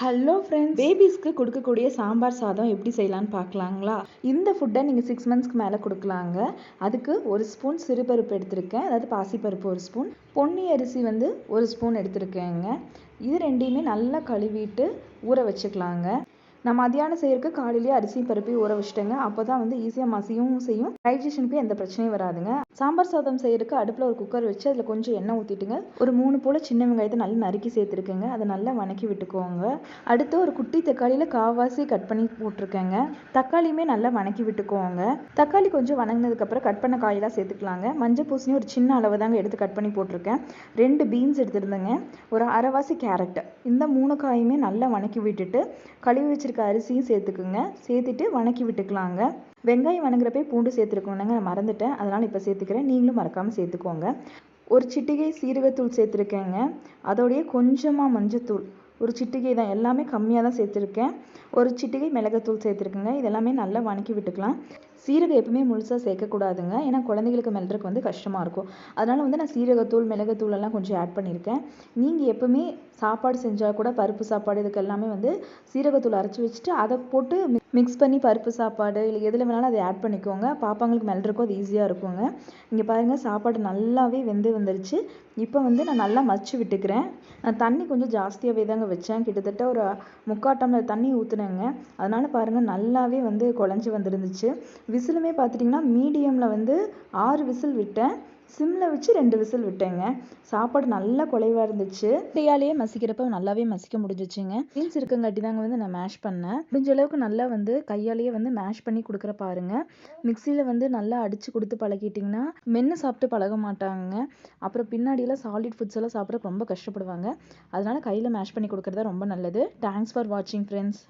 Hello friends பேபிஸ்க்கு கொடுக்கக்கூடிய சாம்பார் சாதம் எப்படி செய்யலான்னு பார்க்கலாங்களா? இந்த ஃபுட்டை நீங்கள் சிக்ஸ் மந்த்ஸ்க்கு மேலே கொடுக்கலாங்க. அதுக்கு ஒரு ஸ்பூன் சிறுபருப்பு எடுத்திருக்கேன். அதாவது பாசிப்பருப்பு ஒரு ஸ்பூன் பொன்னி அரிசி வந்து ஒரு ஸ்பூன் எடுத்திருக்கேங்க. இது ரெண்டையுமே நல்லா கழுவிட்டு ஊற வச்சுக்கலாங்க. நான் மதியானம் செய்யறதுக்கு காலையிலேயே அரிசியும் பருப்பையும் ஊற வச்சுட்டேங்க. அப்போ தான் வந்து ஈஸியாக மசியவும் செய்யும். டைஜஷனுக்கு எந்த பிரச்சனையும் வராதுங்க. சாம்பார் சாதம் செய்யறதுக்கு அடுப்பில் ஒரு குக்கர் வச்சு அதில் கொஞ்சம் எண்ணெய் ஊற்றிட்டுங்க ஒரு மூணு போல் சின்ன வெங்காயத்தை நல்லா நறுக்கி சேர்த்துருக்கேங்க. அதை நல்லா வணக்கி விட்டுக்கோங்க. அடுத்து ஒரு குட்டி தக்காளியில் காவாசி கட் பண்ணி போட்டிருக்கேங்க. தக்காளியுமே நல்லா வணக்கி விட்டுக்கோங்க. தக்காளி கொஞ்சம் வணங்கினதுக்கப்புறம் கட் பண்ண காயெல்லாம் சேர்த்துக்கலாங்க. மஞ்சள் பூசணி ஒரு சின்ன அளவு தாங்க எடுத்து கட் பண்ணி போட்டிருக்கேன். ரெண்டு பீன்ஸ் எடுத்துருந்தேங்க. ஒரு அரைவாசி கேரட் இந்த மூணு காயுமே நல்லா வணக்கி விட்டுட்டு கழுவி வச்சு வச்சுருக்க அரிசியும் சேர்த்துக்குங்க. சேர்த்துட்டு வணக்கி விட்டுக்கலாங்க. வெங்காயம் வணங்குறப்பே பூண்டு சேர்த்துருக்கணுங்க நான் மறந்துட்டேன். அதனால் இப்போ சேர்த்துக்கிறேன். நீங்களும் மறக்காமல் சேர்த்துக்கோங்க. ஒரு சிட்டிகை சீரகத்தூள் சேர்த்துருக்கேங்க. அதோடைய கொஞ்சமாக மஞ்சத்தூள். ஒரு சிட்டிகை தான். எல்லாமே கம்மியாக தான் சேர்த்துருக்கேன். ஒரு சிட்டிகை மிளகாத்தூள் சேர்த்துருக்குங்க. இதெல்லாமே நல்லா வணக்கி விட்டுக்கலாம். சீரகம் எப்பவுமே முழுசாக சேர்க்கக்கூடாதுங்க. ஏன்னா குழந்தைகளுக்கு மெல்றதுக்கு வந்து கஷ்டமாக இருக்கும். அதனால் வந்து நான் சீரகத்தூள் மிளகுத்தூள் எல்லாம் கொஞ்சம் ஆட் பண்ணியிருக்கேன். நீங்கள் எப்பவுமே சாப்பாடு செஞ்சால் கூட பருப்பு சாப்பாடு இதுக்கு எல்லாமே வந்து சீரகத்தூள் அரைச்சி வச்சுட்டு அதை போட்டு மிக்ஸ் பண்ணி பருப்பு சாப்பாடு இல்லை எதில் வேணாலும் அதை ஆட் பண்ணிக்கோங்க. பாப்பாங்களுக்கு மெல்றதுக்கும் அது ஈஸியாக இருக்குங்க. இங்கே பாருங்கள் சாப்பாடு நல்லாவே வெந்து வந்துருச்சு. இப்போ வந்து நான் நல்லா மச்சு விட்டுக்கிறேன். நான் தண்ணி கொஞ்சம் ஜாஸ்தியாகவே தாங்க வச்சேன். கிட்டத்தட்ட ஒரு முக்கால் டம்ளர் தண்ணி ஊற்றுனேங்க அதனால் பாருங்கள் நல்லாவே வந்து குழஞ்சி வந்துருந்துச்சு. விசிலுமே பார்த்துட்டிங்கன்னா மீடியமில் வந்து ஆறு விசில் விட்டேன். சிம்மில் வச்சு ரெண்டு விசில் விட்டேங்க. சாப்பாடு நல்லா குலைவாக இருந்துச்சு. கையாலேயே மசிக்கிறப்ப நல்லாவே மசிக்க முடிஞ்சிச்சுங்க. பீன்ஸ் இருக்கங்காட்டி தாங்க வந்து நான் மேஷ் பண்ணேன். முடிஞ்ச அளவுக்கு நல்லா வந்து கையாலேயே வந்து மேஷ் பண்ணி கொடுக்குற பாருங்க. மிக்சியில் வந்து நல்லா அடித்து கொடுத்து பழகிட்டிங்கன்னா மென்று சாப்பிட்டு பழக மாட்டாங்க அப்புறம் பின்னாடியெல்லாம் சாலிட் ஃபுட்ஸ் எல்லாம் சாப்பிட ரொம்ப கஷ்டப்படுவாங்க. அதனால் கையில் மேஷ் பண்ணி கொடுக்குறது ரொம்ப நல்லது. தேங்க்ஸ் ஃபார் வாட்சிங் ஃப்ரெண்ட்ஸ்